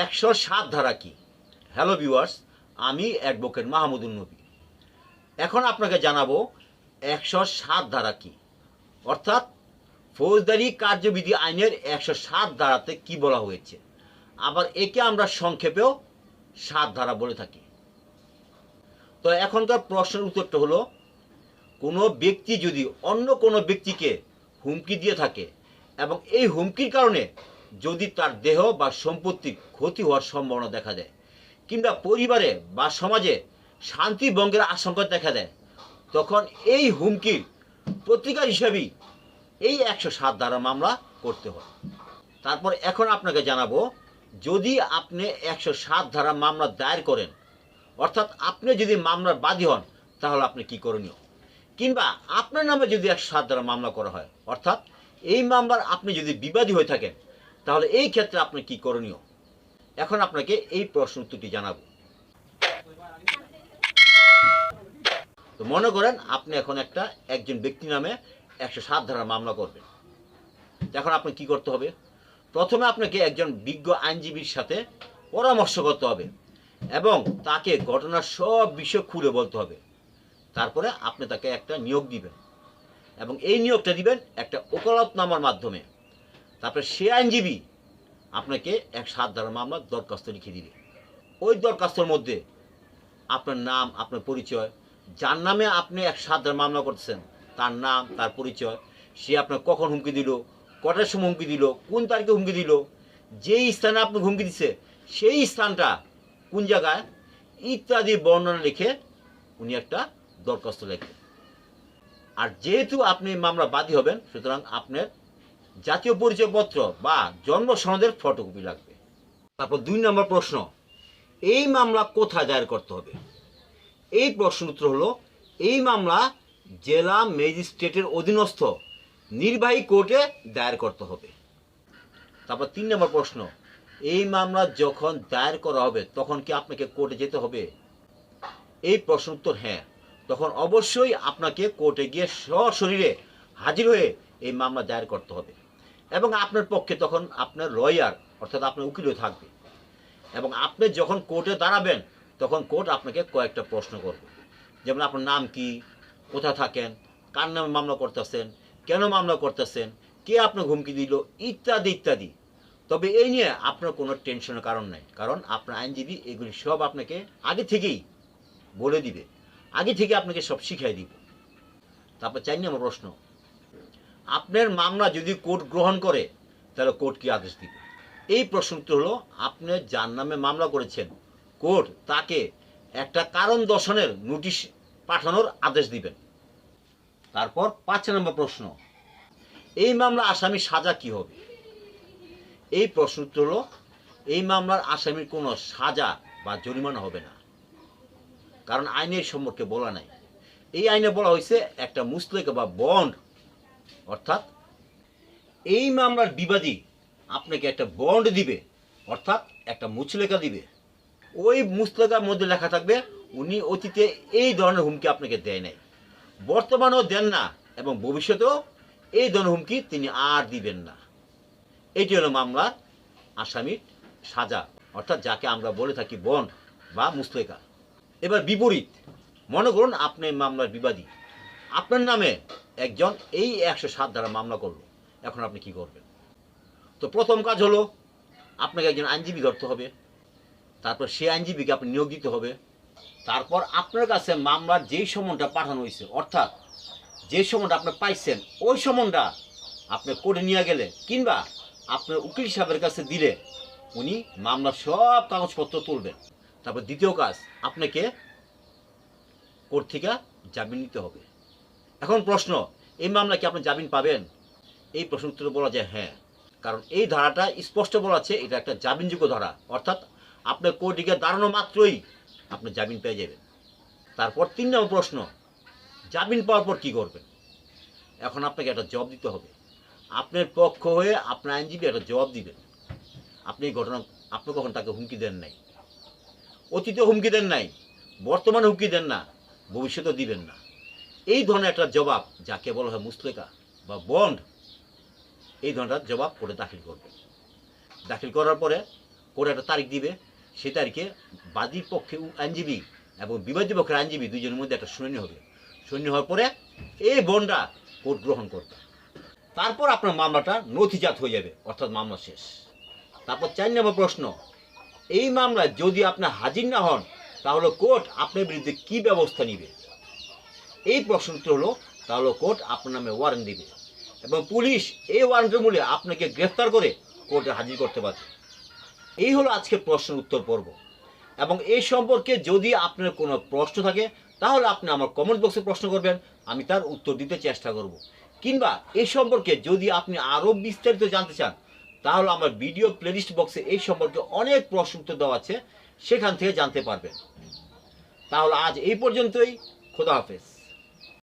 একশো সাত ধারা কি? হ্যালো ভিউয়ার্স আমি অ্যাডভোকেট মাহমুদুল নবী। এখন আপনাকে জানাব একশো সাত ধারা কি? অর্থাৎ ফৌজদারি কার্যবিধি আইনের একশো সাত ধারাতে কি বলা হয়েছে? আবার একে আমরা সংক্ষেপেও সাত ধারা বলে থাকি। তো এখনকার প্রশ্নের উত্তরটা হলো, কোনো ব্যক্তি যদি অন্য কোনো ব্যক্তিকে হুমকি দিয়ে থাকে এবং এই হুমকির কারণে যদি তার দেহ বা সম্পত্তির ক্ষতি হওয়ার সম্ভাবনা দেখা দেয়, কিংবা পরিবারে বা সমাজে শান্তি ভঙ্গের আশঙ্কা দেখা দেয়, তখন এই হুমকির প্রতিকার হিসাবেই এই একশো সাত ধারা মামলা করতে হয়। তারপর এখন আপনাকে জানাব, যদি আপনি একশো সাত ধারা মামলা দায়ের করেন, অর্থাৎ আপনি যদি মামলার বাদী হন, তাহলে আপনি কি করণীয়? কিংবা আপনার নামে যদি একশো সাত ধারা মামলা করা হয়, অর্থাৎ এই মামলার আপনি যদি বিবাদী হয়ে থাকেন তাহলে এই ক্ষেত্রে আপনার কি করণীয়? এখন আপনাকে এই প্রশ্ন উত্তরটি জানাব। তো মনে করেন আপনি এখন একটা একজন ব্যক্তি নামে একশো সাত ধারা মামলা করবেন। এখন আপনি কি করতে হবে? প্রথমে আপনাকে একজন বিজ্ঞ আইনজীবীর সাথে পরামর্শ করতে হবে এবং তাকে ঘটনার সব বিষয় খুলে বলতে হবে। তারপরে আপনি তাকে একটা নিয়োগ দিবেন এবং এই নিয়োগটা দিবেন একটা ওকালতনামার মাধ্যমে। তারপরে সে আইনজীবী আপনাকে এক সাত ধারা মামলার দরখাস্ত লিখে দিবে। ওই দরখাস্তর মধ্যে আপনার নাম, আপনার পরিচয়, যার নামে আপনি এক সাত ধারা মামলা করতেছেন, তার নাম, তার পরিচয়, সে আপনার কখন হুমকি দিল, কটার সময় হুমকি দিল, কোন তারিখে হুমকি দিল, যেই স্থানে আপনি হুমকি দিচ্ছে সেই স্থানটা কোন জায়গায়, ইত্যাদি বর্ণনা লিখে উনি একটা দরখাস্ত লেখেন। আর যেহেতু আপনি মামলা বাদী হবেন, সুতরাং আপনার জাতীয় পরিচয়পত্র বা জন্ম সনদের ফটোকপি লাগবে। তারপর দুই নম্বর প্রশ্ন, এই মামলা কোথায় দায়ের করতে হবে? এই প্রশ্ন উত্তর হলো, এই মামলা জেলা ম্যাজিস্ট্রেটের অধীনস্থ নির্বাহী কোর্টে দায়ের করতে হবে। তারপর তিন নম্বর প্রশ্ন, এই মামলা যখন দায়ের করা হবে, তখন কি আপনাকে কোর্টে যেতে হবে? এই প্রশ্ন উত্তর হ্যাঁ। তখন অবশ্যই আপনাকে কোর্টে গিয়ে সশরীরে হাজির হয়ে এই মামলা দায়ের করতে হবে। এবং আপনার পক্ষে তখন আপনার লয়ার অর্থাৎ আপনার উকিলও থাকবে। এবং আপনি যখন কোর্টে দাঁড়াবেন, তখন কোর্ট আপনাকে কয়েকটা প্রশ্ন করবে। যেমন আপনার নাম কি, কোথায় থাকেন, কার নামে মামলা করতেছেন, কেন মামলা করতেছেন, কে আপনার হুমকি দিল, ইত্যাদি ইত্যাদি। তবে এই নিয়ে আপনার কোনো টেনশনের কারণ নাই, কারণ আপনার আইনজীবী এগুলি সব আপনাকে আগে থেকেই বলে দিবে। আগে থেকে আপনাকে সব শিখিয়ে দিব। তারপর চাই নম্বর প্রশ্ন আপনার মামলা যদি কোর্ট গ্রহণ করে, তাহলে কোর্ট কি আদেশ দিবে? এই প্রশ্ন উত্তর হলো, আপনি যার নামে মামলা করেছেন, কোর্ট তাকে একটা কারণ দর্শনের নোটিশ পাঠানোর আদেশ দিবেন। তারপর পাঁচ নম্বর প্রশ্ন, এই মামলা আসামি সাজা কি হবে? এই প্রশ্ন উত্তর হলো, এই মামলার আসামির কোনো সাজা বা জরিমানা হবে না। কারণ আইনের সম্পর্কে বলা নাই। এই আইনে বলা হয়েছে, একটা মুসলেকা বা বন্ড অর্থাৎ এই মামলার বিবাদী আপনাকে একটা বন্ড দিবে, অর্থাৎ একটা মুচলেখা দিবে। ওই মুচলেখার মধ্যে লেখা থাকবে, উনি অতীতে এই ধরনের হুমকি আপনাকে দেয় নাই। বর্তমানেও দেন না এবং ভবিষ্যতেও এই ধরনের হুমকি তিনি আর দিবেন না। এটি হলো মামলার আসামির সাজা, অর্থাৎ যাকে আমরা বলে থাকি বন্ড বা মুসলেখা এবার বিপরীত, মনে করুন আপনি মামলার বিবাদী। আপনার নামে একজন এই একশো সাত দ্বারা মামলা করল। এখন আপনি কি করবেন? তো প্রথম কাজ হলো, আপনাকে একজন আইনজীবী ধরতে হবে। তারপর সেই আইনজীবীকে আপনি নিয়োগ দিতে হবে। তারপর আপনার কাছে মামলার যেই সমনটা পাঠানো হয়েছে, অর্থাৎ যে সমনটা আপনি পাইছেন, ওই সমনটা আপনি কোর্টে নিয়ে গেলে কিংবা আপনার উকিল সাহেবের কাছে দিলে উনি মামলার সব কাগজপত্র তুলবেন। তারপর দ্বিতীয় কাজ, আপনাকে কোর্ট থেকে জামিন নিতে হবে। এখন প্রশ্ন, এই মামলা কি আপনি জামিন পাবেন? এই প্রশ্ন উত্তর বলা যায় হ্যাঁ। কারণ এই ধারাটা স্পষ্ট বলা আছে, এটা একটা জামিনযোগ্য ধারা। অর্থাৎ আপনার কোর্টে গিয়ে দাঁড়ানো মাত্রই আপনি জামিন পেয়ে যাবেন। তারপর তিন নম্বর প্রশ্ন, জামিন পাওয়ার পর কী করবেন? এখন আপনাকে একটা জবাব দিতে হবে। আপনার পক্ষ হয়ে আপনার আইনজীবী একটা জবাব দিবেন। আপনি এই ঘটনা, আপনি কখন তাকে হুমকি দেন নাই? অতীতে হুমকি দেন নাই বর্তমানে হুমকি দেন না, ভবিষ্যতেও দিবেন না। এই ধরনের একটা জবাব যাকে বলা হয় মুসলেকা বা বন্ড, এই ধরনের জবাব করে দাখিল করবে। দাখিল করার পরে কোর্ট একটা তারিখ দিবে। সে তারিখে বাদীর পক্ষে আইনজীবী এবং বিবাদী পক্ষের আইনজীবী দুজনের মধ্যে একটা শুনানি হবে। শুনানি হওয়ার পরে এই বন্ডা কোর্ট গ্রহণ করবে। তারপর আপনার মামলাটা নথিজাত হয়ে যাবে, অর্থাৎ মামলা শেষ। তারপর চার নম্বর প্রশ্ন, এই মামলায় যদি আপনি হাজির না হন, তাহলে কোর্ট আপনার বিরুদ্ধে কি ব্যবস্থা নিবে? এই প্রশ্নটি হলো, তাহলে কোর্ট আপনার নামে ওয়ারেন্ট দিবে। এবং পুলিশ এই ওয়ারেন্টের মূল্যে আপনাকে গ্রেফতার করে কোর্টে হাজির করতে পারবে এই হলো আজকের প্রশ্নের উত্তর পর্ব। এবং এই সম্পর্কে যদি আপনার কোনো প্রশ্ন থাকে, তাহলে আপনি আমার কমেন্ট বক্সে প্রশ্ন করবেন, আমি তার উত্তর দিতে চেষ্টা করব। কিংবা এই সম্পর্কে যদি আপনি আরও বিস্তারিত জানতে চান, তাহলে আমার ভিডিও প্লেলিস্ট বক্সে এই সম্পর্কে অনেক প্রশ্ন উত্তর দেওয়া আছে, সেখান থেকে জানতে পারবেন। তাহলে আজ এই পর্যন্তই, খোদা হাফেজ।